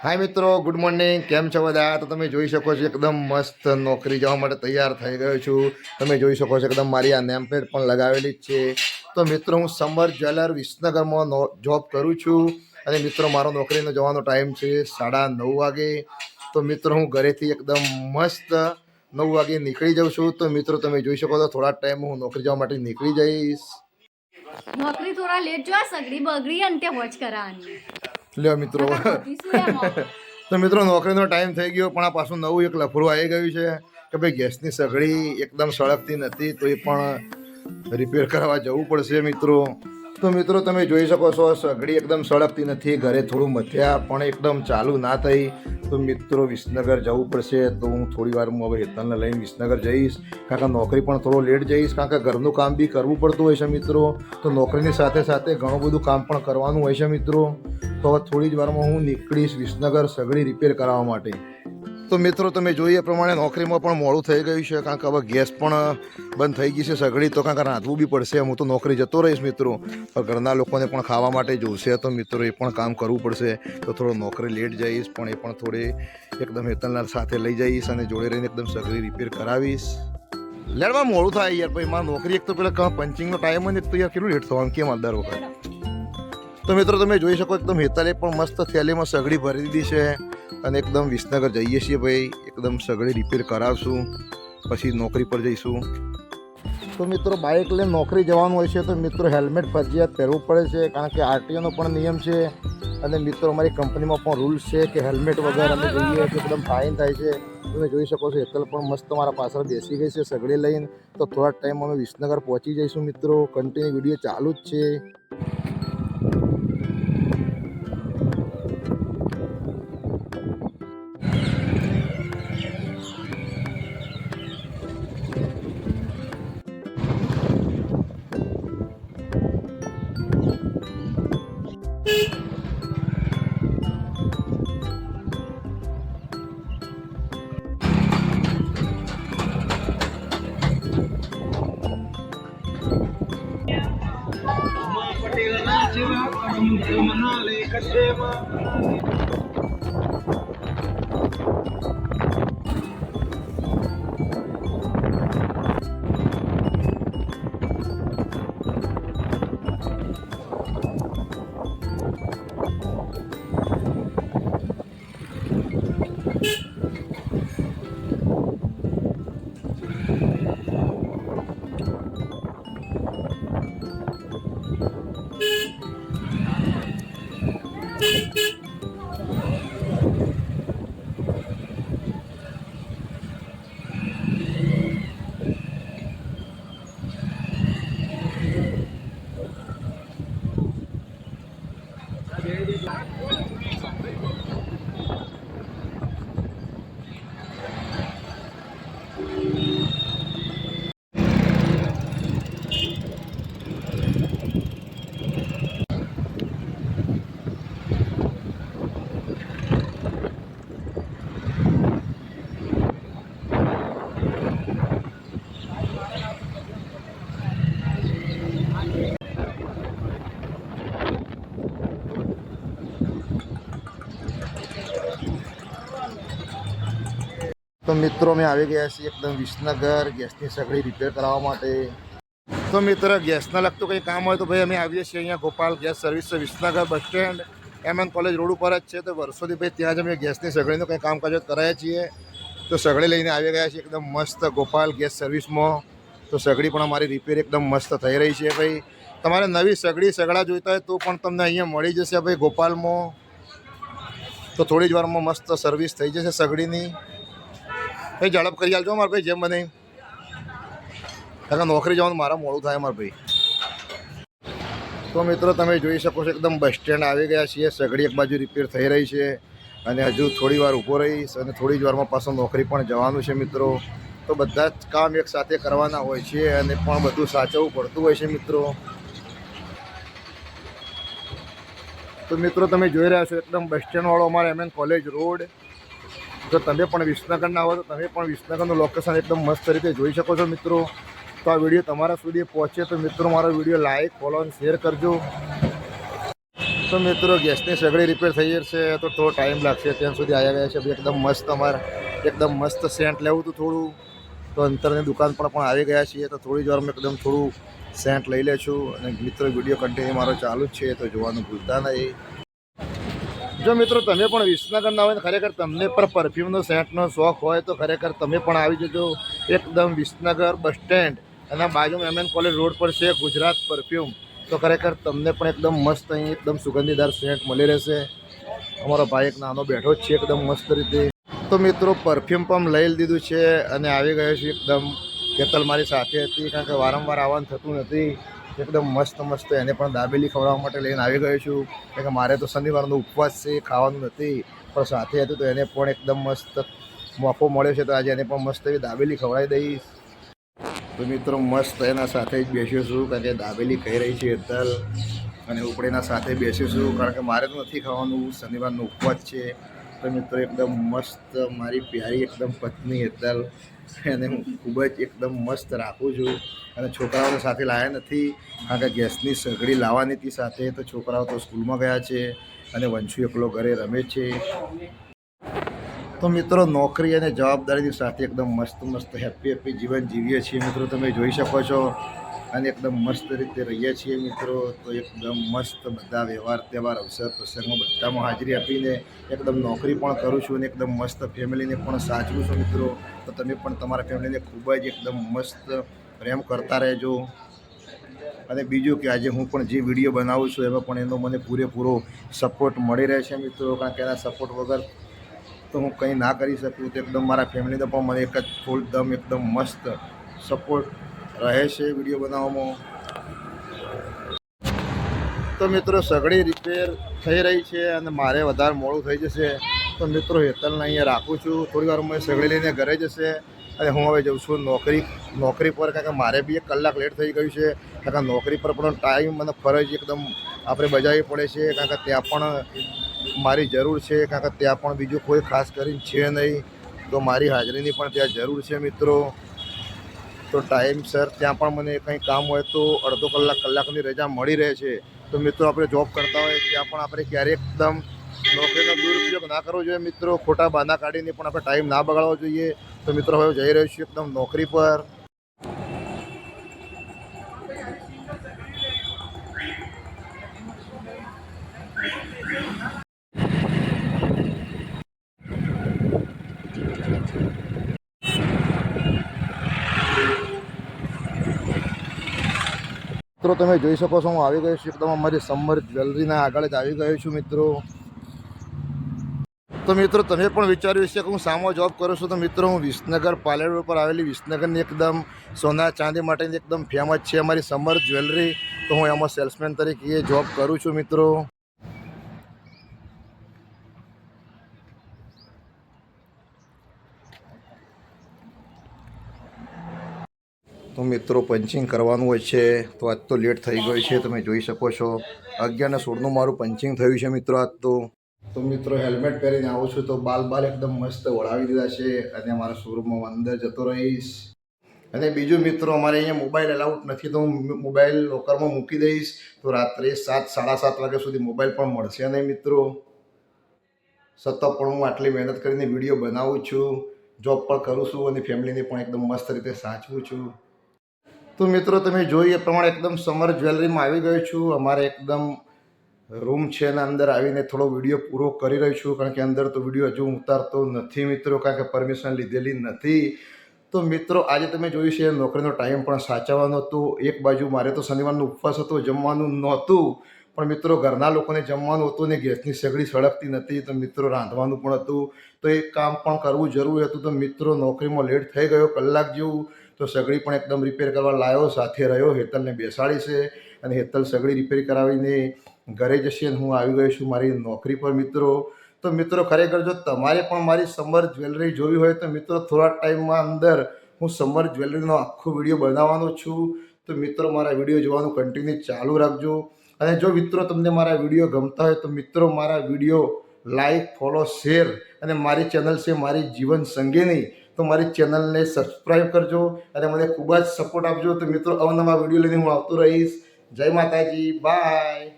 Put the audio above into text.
હાય મિત્રો good morning કેમ છો બધા? તો તમે જોઈ શકો છો એકદમ મસ્ત નોકરી જવા માટે તૈયાર થઈ ગયો છું. તમે જોઈ શકો છો એકદમ મારી આ નેમ પ્લેટ પણ લગાવેલી જ છે. તો મિત્રો, હું સમર જ્વેલર વિસનગરમાં જોબ કરું છું અને મિત્રો, મારો નોકરીનો જવાનો ટાઈમ છે સાડા નવ વાગે. તો મિત્રો, હું ઘરેથી એકદમ મસ્ત નવ વાગે નીકળી જાઉં છું. તો મિત્રો, તમે જોઈ શકો છો થોડા ટાઈમ હું નોકરી જવા માટે નીકળી જઈશ. નોકરી થોડા લેટ જોવા, સગડી બગડી અને તે વોચ કરાવવાની લ્યો મિત્રો. તો મિત્રો નોકરીનો ટાઈમ થઈ ગયો પણ આ પાછું નવું એક લફરું આવી ગયું છે કે ભાઈ ગેસની સગડી એકદમ સળગતી નથી તો એ પણ રિપેર કરવા જવું પડશે મિત્રો. તો મિત્રો તમે જોઈ શકો છો સગડી એકદમ સળગતી નથી ઘરે થોડું મથ્યા પણ એકદમ ચાલુ ના થઈ. તો મિત્રો વિસનગર જવું પડશે તો હું થોડી હું હવે હેતનને લઈને વિસનગર જઈશ. કારણ કે નોકરી પણ થોડો લેટ જઈશ કારણ કે ઘરનું કામ બી કરવું પડતું હોય છે મિત્રો. તો નોકરીની સાથે સાથે ઘણું બધું કામ પણ કરવાનું હોય છે મિત્રો. તો થોડી જ વારમાં હું નીકળીશ વિસનગર સગડી રિપેર કરાવવા માટે. તો મિત્રો, તમે જોઈએ પ્રમાણે નોકરીમાં પણ મોડું થઈ ગયું છે. કારણ કે હવે ગેસ પણ બંધ થઈ ગઈ છે સગડી, તો કારણ કે રાંધવું બી પડશે. હું તો નોકરી જતો રહીશ મિત્રો. પણ ઘરના લોકોને પણ ખાવા માટે જોશે તો મિત્રો, એ પણ કામ કરવું પડશે. તો થોડો નોકરી લેટ જઈશ, પણ એ પણ થોડી એકદમ હેતલના સાથે લઈ જઈશ અને જોડે રહીને એકદમ સગડી રિપેર કરાવીશ. લેડમાં મોડું થાય યાર ભાઈ મારા નોકરી એક તો પેલા પંચિંગનો ટાઈમ હોય ને તો યાર કેટલું લેટ થવાનું? કેમ દર વખત? તો મિત્રો, તમે જોઈ શકો એકદમ હેતાલે પણ મસ્ત થેલીમાં સગડી ભરી દીધી છે અને એકદમ વિસનગર જઈએ છીએ ભાઈ. એકદમ સગડી રિપેર કરાવશું, પછી નોકરી પર જઈશું. તો મિત્રો બાઇક લઈને નોકરી જવાનું હોય છે, તો મિત્રો હેલ્મેટ ફરજિયાત પહેરવું પડે છે, કારણ કે આરટીઓનો પણ નિયમ છે. અને મિત્રો, અમારી કંપનીમાં પણ રૂલ્સ છે કે હેલ્મેટ વગર અમે જઈએ તો એકદમ ફાઇન થાય છે. તમે જોઈ શકો છો, હેતલ પણ મસ્ત મારા પાછળ બેસી ગઈ છે સગડી લઈને. તો થોડા ટાઈમ અમે વિસનગર પહોંચી જઈશું મિત્રો. કન્ટિન્યુ વીડિયો ચાલુ જ છે. Oh. તો મિત્રો, અમે આવી ગયા છીએ એકદમ વિસનગર, ગેસની સગડી રિપેર કરાવવા માટે. તો મિત્ર, ગેસના લગતું કંઈ કામ હોય તો ભાઈ અમે આવીએ છીએ અહીંયા ગોપાલ ગેસ સર્વિસ છે, Visnagar bus stand, M N college road ઉપર જ છે. તો વર્ષોથી ભાઈ ત્યાં જ અમે ગેસની સગડીનું કંઈ કામકાજ કરાયા છીએ. તો સગડી લઈને આવી ગયા છીએ એકદમ મસ્ત ગોપાલ ગેસ સર્વિસમાં. તો સગડી પણ અમારી રિપેર એકદમ મસ્ત થઈ રહી છે ભાઈ. તમારે નવી સગડી સગડા જોઈતા હોય તો પણ તમને અહીંયા મળી જશે ભાઈ ગોપાલમાં. તો થોડી જ વારમાં મસ્ત સર્વિસ થઈ જશે સગડીની. ભાઈ, ઝડપ કરી આલજો મારા ભાઈ, જેમ બને કારણ નોકરી જવાનું મારા મોડું થાય મારા ભાઈ. તો મિત્રો, તમે જોઈ શકો છો એકદમ બસ સ્ટેન્ડ આવી ગયા છીએ. સગડી એક બાજુ રિપેર થઈ રહી છે અને હજુ થોડી વાર ઊભો રહીશ અને થોડી જ વારમાં પાછો નોકરી પણ જવાનું છે મિત્રો. તો બધા જ કામ એક સાથે કરવાના હોય છે અને પણ બધું સાચવવું પડતું હોય છે મિત્રો. તો મિત્રો, તમે જોઈ રહ્યા છો એકદમ બસ સ્ટેન્ડવાળો અમારે એમ એન કોલેજ રોડ. જો તમે પણ વિસનગરના આવો તો તમે પણ વિસનગરનું લોકેશન એકદમ મસ્ત રીતે જોઈ શકો છો મિત્રો. તો આ વીડિયો તમારા સુધી પહોંચે તો મિત્રો મારો વીડિયો લાઈક ફોલો અને શેર કરજો. તો મિત્રો ગેસની સગડી રિપેર થઈ જશે, તો થોડો ટાઈમ લાગશે. ત્યાં સુધી આવ્યા ગયા છે એકદમ મસ્ત અમારે, એકદમ મસ્ત સેન્ટ લેવું હતું થોડું. તો અંતરની દુકાન પર પણ આવી ગયા છીએ, તો થોડી જ વારમાં એકદમ થોડું સેન્ટ લઈ લેશું અને મિત્રો વીડિયો કન્ટિન્યુ મારો ચાલુ જ છે, તો જોવાનું ભૂલતા નહીં. જો મિત્રો તમે પણ વિસનગરના હોય ખરેખર તમને પણ પરફ્યુમનો સેન્ટનો શોખ હોય તો ખરેખર તમે પણ આવી જજો એકદમ વિસનગર બસ સ્ટેન્ડ એના બાજુમાં એમ એન કોલેજ રોડ પર છે ગુજરાત પરફ્યુમ તો ખરેખર તમને પણ એકદમ મસ્ત અહીં એકદમ સુગંધીદાર સેન્ટ મળી રહેશે. અમારો ભાઈ એક નાનો બેઠો છે, એકદમ મસ્ત રીતે. તો મિત્રો પરફ્યુમ પણ લઈ લીધું છે અને આવી ગયો છે એકદમ. કેતલ મારી સાથે હતી કારણ કે વારંવાર આવવાનું થતું નથી. એકદમ મસ્ત મસ્ત એને પણ દાબેલી ખવડાવવા માટે લઈને આવી ગયો છું. કારણ કે મારે તો શનિવારનો ઉપવાસ છે, ખાવાનું નથી, પણ સાથે હતું તો એને પણ એકદમ મસ્ત મોકો મળ્યો છે. તો આજે એને પણ મસ્ત એવી દાબેલી ખવડાવી દઈશ. તો મિત્રો, મસ્ત એના સાથે જ બેસ્યો છું, કારણ કે દાબેલી ખાઈ રહી છે હેતલ અને ઉપડીના સાથે બેસ્યો છું, કારણ કે મારે તો નથી ખાવાનું. શનિવારનો ઉપવાસ છે. તો મિત્રો, એકદમ મસ્ત મારી પ્યારી એકદમ પત્ની હેતલ. એને હું ખૂબ જ એકદમ મસ્ત રાખું છું. અને છોકરાઓને સાથે લાવ્યા નથી, કારણ કે ગેસની સગડી લાવવાની હતી સાથે. તો છોકરાઓ તો સ્કૂલમાં ગયા છે અને વંશુ એકલો ઘરે રમે છે. તો મિત્રો, નોકરી અને જવાબદારીની સાથે એકદમ મસ્ત મસ્ત હેપી હેપી જીવન જીવીએ છીએ. મિત્રો, તમે જોઈ શકો છો અને એકદમ મસ્ત રીતે રહીએ છીએ મિત્રો. તો એકદમ મસ્ત બધા વ્યવહાર, તહેવાર, અવસર પ્રસંગમાં બધામાં હાજરી આપીને એકદમ નોકરી પણ કરું છું અને એકદમ મસ્ત ફેમિલીને પણ સાચવું છું મિત્રો. તો તમે પણ તમારા ફેમિલીને ખૂબ જ એકદમ મસ્ત પ્રેમ કરતા રહેજો. અને બીજું કે આજે હું પણ જે વીડિયો બનાવું છું એમાં પણ એનો મને પૂરેપૂરો સપોર્ટ મળી રહે છે મિત્રો. કારણ કે એના સપોર્ટ વગર તો હું કંઈ ના કરી શકું. તો એકદમ મારા ફેમિલીને પણ મને એક જ ફૂલ દમ એકદમ મસ્ત સપોર્ટ રહે છે વીડિયો બનાવવામાં. તો મિત્રો સગડી રિપેર થઈ રહી છે અને મારે વધારે મોડું થઈ જશે. તો મિત્રો, હેતલને અહીંયા રાખું છું. થોડી વાર મેં સગડી લઈને ઘરે જશે અને હું હવે જઉં છું નોકરી નોકરી પર, કારણ કે મારે બી એક કલાક લેટ થઈ ગયું છે. કારણ કે નોકરી પર પણ ટાઈમ અને ફરજ એકદમ આપણે બજાવવી પડે છે. કારણ કે ત્યાં પણ મારી જરૂર છે. કારણ કે ત્યાં પણ બીજું કોઈ ખાસ કરીને છે નહીં. તો મારી હાજરીની પણ ત્યાં જરૂર છે, મિત્રો. તો ટાઈમસર ત્યાં પણ મને કંઈ કામ હોય તો અડધો કલાક, કલાકની રજા મળી રહે છે. તો મિત્રો, આપણે જોબ કરતા હોય ત્યાં પણ આપણે ક્યારેક એકદમ નોકરીનો દુરુપયોગ ના કરવો જોઈએ મિત્રો. ખોટા બાંધા કાઢીને પણ આપણે ટાઈમ ના બગાડવો જોઈએ. તો મિત્રો, હવે જઈ રહ્યો છું એકદમ નોકરી પર. મિત્રો, તમે જોઈ શકો છો, હું આવી ગયો છું એકદમ અમારી સમર જ્વેલરીના આગળ જ આવી ગયો છું, મિત્રો. તો મિત્રો, તમે પણ વિચાર્યું છે કે હું સામો જોબ કરું છું, તો મિત્રો, હું વિસનગર પાલેર રોડ પર આવેલી વિસનગરની એકદમ સોના ચાંદી માટેની એકદમ ફેમસ છે અમારી સમર જ્વેલરી. તો હું એમાં સેલ્સમેન તરીકે જોબ કરું છું, મિત્રો. તો મિત્રો, પંચિંગ કરવાનું હોય છે. તો આજ તો લેટ થઈ ગયો છે. તમે જોઈ શકો છો. અગિયાર ને સોળનું મારું પંચિંગ થયું છે મિત્રો આજ તો. તો મિત્રો હેલ્મેટ પહેરીને આવું છું તો બાલ બાલ એકદમ મસ્ત વળાવી દીધા છે. અને મારા શોરૂમમાં અંદર જતો રહીશ. અને બીજું મિત્રો, અમારે અહીંયા મોબાઈલ અલાઉડ નથી તો હું મોબાઈલ લોકરમાં મૂકી દઈશ. તો રાત્રે સાત, સાડા સાત વાગ્યા સુધી મોબાઈલ પણ મળશે નહીં મિત્રો. સતત પણ હું આટલી મહેનત કરીને વીડિયો બનાવું છું. જોબ પણ કરું છું અને ફેમિલીને પણ એકદમ મસ્ત રીતે સાચવું છું. તો મિત્રો, તમે જોઈ એ પ્રમાણે એકદમ સમર જ્વેલરીમાં આવી ગયો છું. અમારે એકદમ રૂમ છે એના અંદર આવીને થોડો વીડિયો પૂરો કરી રહ્યો છું, કારણ કે અંદર તો વીડિયો હજુ ઉતારતો નથી મિત્રો, કારણ કે પરમિશન લીધેલી નથી. તો મિત્રો, આજે તમે જોયું છે, નોકરીનો ટાઈમ પણ સાચવવાનો હતો. એક બાજુ મારે તો શનિવારનો ઉપવાસ હતો, જમવાનું નહોતું. પણ મિત્રો, ઘરના લોકોને જમવાનું હતું ને ગેસની સગડી સળગતી નથી, તો મિત્રો રાંધવાનું પણ હતું. તો એ કામ પણ કરવું જરૂરી હતું, તો મિત્રો, નોકરીમાં લેટ થઈ ગયો, કલાક જેવું તો સગડી પણ એકદમ રિપેર કરવા લાવ્યો સાથે રહ્યો, હેતલને બેસાડી છે અને હેતલ સગડી રિપેર કરાવીને ઘરે જશે અને હું આવી ગયો છું મારી નોકરી પર. મિત્રો, તો મિત્રો, ખરેખર જો તમારે પણ મારી સમર જ્વેલરી જોવી હોય તો મિત્રો, થોડા ટાઈમમાં અંદર હું સમર જ્વેલરીનો આખો વીડિયો બનાવવાનો છું. તો મિત્રો, મારા વીડિયો જોવાનું કન્ટિન્યુ ચાલુ રાખજો. અને જો મિત્રો તમને મારા વીડિયો ગમતા હોય તો મિત્રો, મારા વીડિયો લાઈક ફોલો શેર અને મારી ચેનલ છે મારી જીવન સંગીની. તો મારી ચેનલને સબસ્ક્રાઈબ કરજો અને મને ખૂબ જ સપોર્ટ આપજો. તો મિત્રો અવનવા વીડિયો લઈને હું આવતો રહીશ. જય માતાજી. બાય